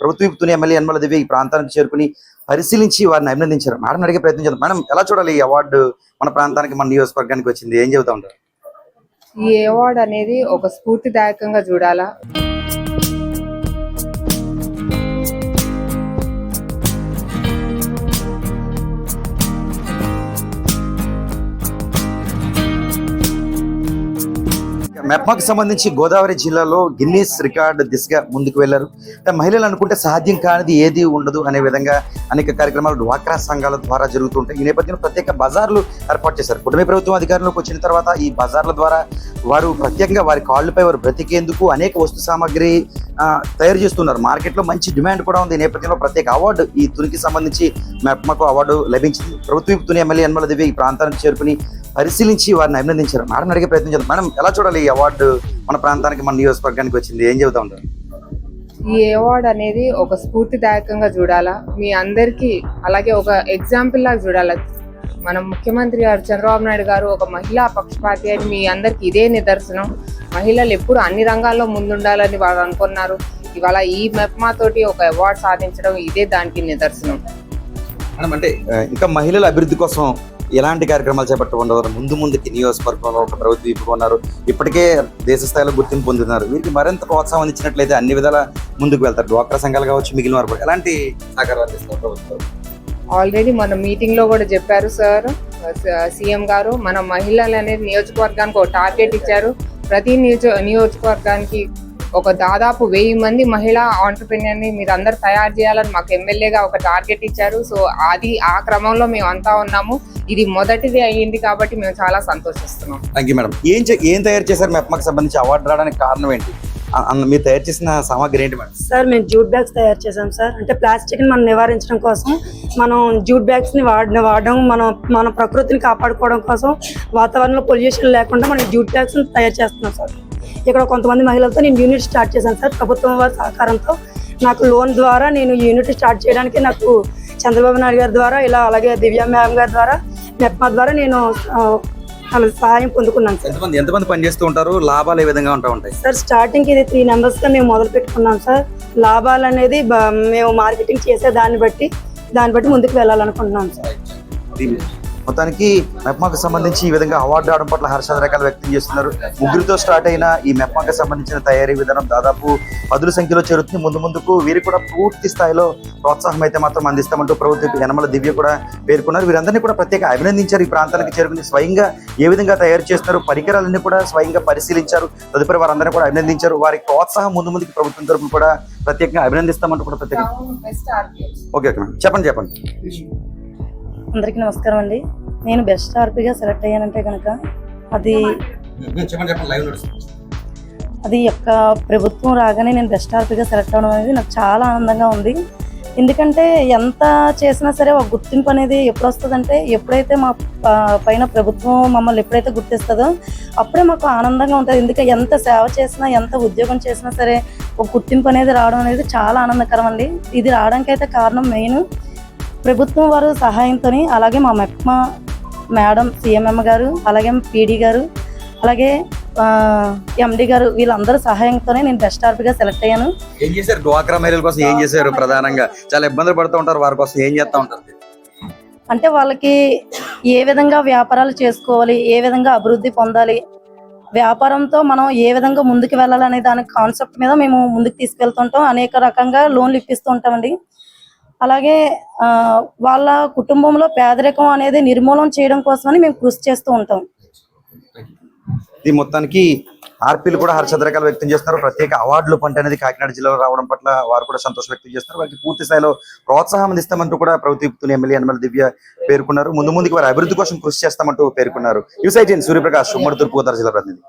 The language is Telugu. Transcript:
ప్రభుత్వ విప్తుని ఎమ్మెల్యే యనమల దివ్య ఈ ప్రాంతానికి చేరుకుని పరిశీలించి వారిని అభినందించారు. మేడం అడిగే ప్రయత్నం చేద్దాం. మేడం ఎలా చూడాలి ఈ అవార్డు మన ప్రాంతానికి మన నియోజకవర్గానికి వచ్చింది? ఏం చెబుతా ఉంటారు ఈ అవార్డు అనేది ఒక స్ఫూర్తిదాయకంగా చూడాలా? మెప్మాకు సంబంధించి గోదావరి జిల్లాలో గిన్నీస్ రికార్డు దిశగా ముందుకు వెళ్ళారు మహిళలు అనుకుంటే సాధ్యం కానిది ఏది ఉండదు అనే విధంగా అనేక కార్యక్రమాలు డ్వాక్రా సంఘాల ద్వారా జరుగుతుంటాయి. ఈ నేపథ్యంలో ప్రత్యేక బజార్లు ఏర్పాటు చేశారు. కుటుంబ ప్రభుత్వం అధికారంలోకి వచ్చిన తర్వాత ఈ బజార్ల ద్వారా వారు ప్రత్యేకంగా వారి కాళ్ళపై వారు బ్రతికేందుకు అనేక వస్తు సామాగ్రి తయారు చేస్తున్నారు. మార్కెట్లో మంచి డిమాండ్ కూడా ఉంది. ఈ నేపథ్యంలో ప్రత్యేక అవార్డు ఈ తునికి సంబంధించి మెప్మకు అవార్డు లభించింది. ప్రభుత్వ తుని ఎమ్మెల్యే యనమల దివ్య ఈ ప్రాంతానికి చేరుకుని పరిశీలించి వారిని అభినందించారు. మేడం అడిగే ప్రయత్నం చేద్దాం. మేడం ఎలా చూడాలి ఈ అవార్డు మన ప్రాంతానికి మన నియోజకవర్గానికి వచ్చింది? ఏం చెబుతా ఉంటారు? ఈ అవార్డ్ అనేది ఒక స్ఫూర్తిదాయకంగా చూడాలా? మీ అందరికీ అలాగే ఒక ఎగ్జాంపుల్ లాగా చూడాలా? మన ముఖ్యమంత్రి గారు చంద్రబాబు నాయుడు గారు ఒక మహిళా పక్షపాతి అని మీ అందరికి ఇదే నిదర్శనం. మహిళలు ఎప్పుడు అన్ని రంగాల్లో ముందుండాలని వాళ్ళు అనుకున్నారు. ఇవాళ ఈ మెప్మా తోటి ఒక అవార్డు సాధించడం ఇదే దానికి నిదర్శనం. అంటే ఇంకా మహిళల అభివృద్ధి కోసం ఎలాంటి కార్యక్రమాలు చేపట్టబోతున్నారు? ముందు ముందుకి నియోజకవర్గంలో ఒక ప్రభుత్వం ఇప్పుకున్నారు ఇప్పటికే దేశ స్థాయిలో గుర్తింపు పొందుతున్నారు వీరికి మరింత ప్రోత్సాహం ఇచ్చినట్లయితే అన్ని విధాల ముందుకు వెళ్తారు. డ్వాక్రా సంఘాలు కావచ్చు మిగిలిన వారు ఎలాంటి సహకారం అందిస్తారు ప్రభుత్వం? ఆల్రెడీ మన మీటింగ్లో కూడా చెప్పారు సార్. సీఎం గారు మన మహిళలు అనేది నియోజకవర్గానికి ఒక టార్గెట్ ఇచ్చారు. ప్రతి నియోజ నియోజకవర్గానికి ఒక దాదాపు వెయ్యి మంది మహిళా ఆంటర్ప్రినియర్ని మీరు అందరు తయారు చేయాలని మాకు ఎమ్మెల్యేగా ఒక టార్గెట్ ఇచ్చారు. సో అది ఆ క్రమంలో మేము అంతా ఉన్నాము. ఇది మొదటిది అయ్యింది కాబట్టి మేము చాలా సంతోషిస్తున్నాం. థ్యాంక్ యూ మేడం ఏం ఏం తయారు చేశారు మెప్మాకు సంబంధించి? అవార్డు రావడానికి కారణం ఏంటి? మీరు తయారు చేసిన సామాగ్రి ఏంటి మేడం సార్ మేము జూట్ బ్యాగ్స్ తయారు చేసాం సార్. అంటే ప్లాస్టిక్ని మనం నివారించడం కోసం మనం జూట్ బ్యాగ్స్ని వాడిన వాడడం మనం మన ప్రకృతిని కాపాడుకోవడం కోసం వాతావరణంలో పొల్యూషన్ లేకుండా మనం జూట్ బ్యాగ్స్ని తయారు చేస్తున్నాం సార్. ఇక్కడ కొంతమంది మహిళలతో నేను యూనిట్ స్టార్ట్ చేశాను సార్. ప్రభుత్వం వారి సహకారంతో నాకు లోన్ ద్వారా నేను యూనిట్ స్టార్ట్ చేయడానికి నాకు చంద్రబాబు నాయుడు గారి ద్వారా ఇలా అలాగే దివ్యా మ్యామ్ గారి ద్వారా మెప్మా ద్వారా నేను వాళ్ళ సహాయం పొందుకున్నాను సార్. ఎంతమంది ఎంతమంది పనిచేస్తూ ఉంటారు? లాభాలు ఏ విధంగా ఉంటా ఉంటాయి? సార్ స్టార్టింగ్ ఇది త్రీ నెంబర్స్గా మేము మొదలు పెట్టుకున్నాం సార్. లాభాలు అనేది మేము మార్కెటింగ్ చేసే దాన్ని బట్టి దాన్ని బట్టి ముందుకు వెళ్ళాలనుకుంటున్నాం సార్. మొత్తానికి మెప్మాకు సంబంధించి ఈ విధంగా అవార్డు రావడం పట్ల హర్షాదరకాలు వ్యక్తం చేస్తున్నారు. ముగ్గురితో స్టార్ట్ అయిన ఈ మెప్మాకు సంబంధించిన తయారీ విధానం దాదాపు పదుల సంఖ్యలో చేరుతుంది. ముందు ముందుకు వీరికి కూడా పూర్తి స్థాయిలో ప్రోత్సాహం అయితే మాత్రం అందిస్తామంటూ ప్రభుత్వ యనమల దివ్య కూడా పేర్కొన్నారు. వీరందరినీ కూడా ప్రత్యేక అభినందించారు. ఈ ప్రాంతానికి చేరుకుని స్వయంగా ఏ విధంగా తయారు చేస్తున్నారు పరికరాలన్నీ కూడా స్వయంగా పరిశీలించారు. తదుపరి వారందరినీ కూడా అభినందించారు. వారి ప్రోత్సాహం ముందు ముందుకు ప్రభుత్వం తరపున కూడా ప్రత్యేకంగా అభినందిస్తామంటూ కూడా ప్రత్యేక ఓకే ఓకే మేడం చెప్పండి చెప్పండి. అందరికీ నమస్కారం అండి. నేను బెస్ట్ ఆర్పీగా సెలెక్ట్ అయ్యానంటే కనుక అది అది యొక్క ప్రభుత్వం రాగానే నేను బెస్ట్ ఆర్పీగా సెలెక్ట్ అవ్వడం అనేది నాకు చాలా ఆనందంగా ఉంది. ఎందుకంటే ఎంత చేసినా సరే ఒక గుర్తింపు అనేది ఎప్పుడు వస్తుందంటే ఎప్పుడైతే మా పైన ప్రభుత్వం మమ్మల్ని ఎప్పుడైతే గుర్తిస్తుందో అప్పుడే మాకు ఆనందంగా ఉంటుంది. ఎందుకంటే ఎంత సేవ చేసినా ఎంత ఉద్యోగం చేసినా సరే ఒక గుర్తింపు అనేది రావడం అనేది చాలా ఆనందకరం అండి. ఇది రావడానికి అయితే కారణం మెయిన్. ప్రభుత్వం వారు సహాయంతో అలాగే మా మెప్మ మేడం సీఎంఎం గారు అలాగే పీడీ గారు అలాగే ఎండి గారు వీళ్ళందరూ సహాయంతోనే నేను బెస్ట్ ఆర్పీగా సెలెక్ట్ అయ్యాను. ఏం చేశారు? డ్వాక్రా మహిళల కోసం ఏం చేశారు ప్రధానంగా? చాలా ఇబ్బందులు పడుతూ ఉంటారు వారి కోసం. ఏం చేస్తా ఉంటారు? అంటే వాళ్ళకి ఏ విధంగా వ్యాపారాలు చేసుకోవాలి ఏ విధంగా అభివృద్ధి పొందాలి వ్యాపారంతో మనం ఏ విధంగా ముందుకు వెళ్ళాలనే దాని కాన్సెప్ట్ మీద మేము ముందుకు తీసుకెళ్తుంటాం. అనేక రకంగా లోన్లు ఇప్పిస్తూ ఉంటామండి. అలాగే ఆ, వాళ్ళ కుటుంబంలో పేదరికం అనేది నిర్మూలన చేయడం కోసమని మేము కృషి చేస్తూ ఉంటాం. ఇది మొత్తానికి ఆర్పీలు కూడా హర్షద్రకాలు వ్యక్తం చేస్తున్నారు. ప్రత్యేక అవార్డులు పంట అనేది కాకినాడ జిల్లాలో రావడం పట్ల వారు కూడా సంతోషం వ్యక్తం చేస్తున్నారు. వారికి పూర్తి స్థాయిలో ప్రోత్సాహం అందిస్తామంటూ కూడా ప్రభుత్వ ఎమ్మెల్యే యనమల దివ్య పేర్కొన్నారు. ముందు ముందుకు వారి అభివృద్ధి కోసం కృషి చేస్తామంటూ పేర్కొన్నారు. యూసైజన్ సూర్యప్రకాష్ ఉమ్మడి తూర్పు గోదావరి జిల్లా ప్రతినిధి.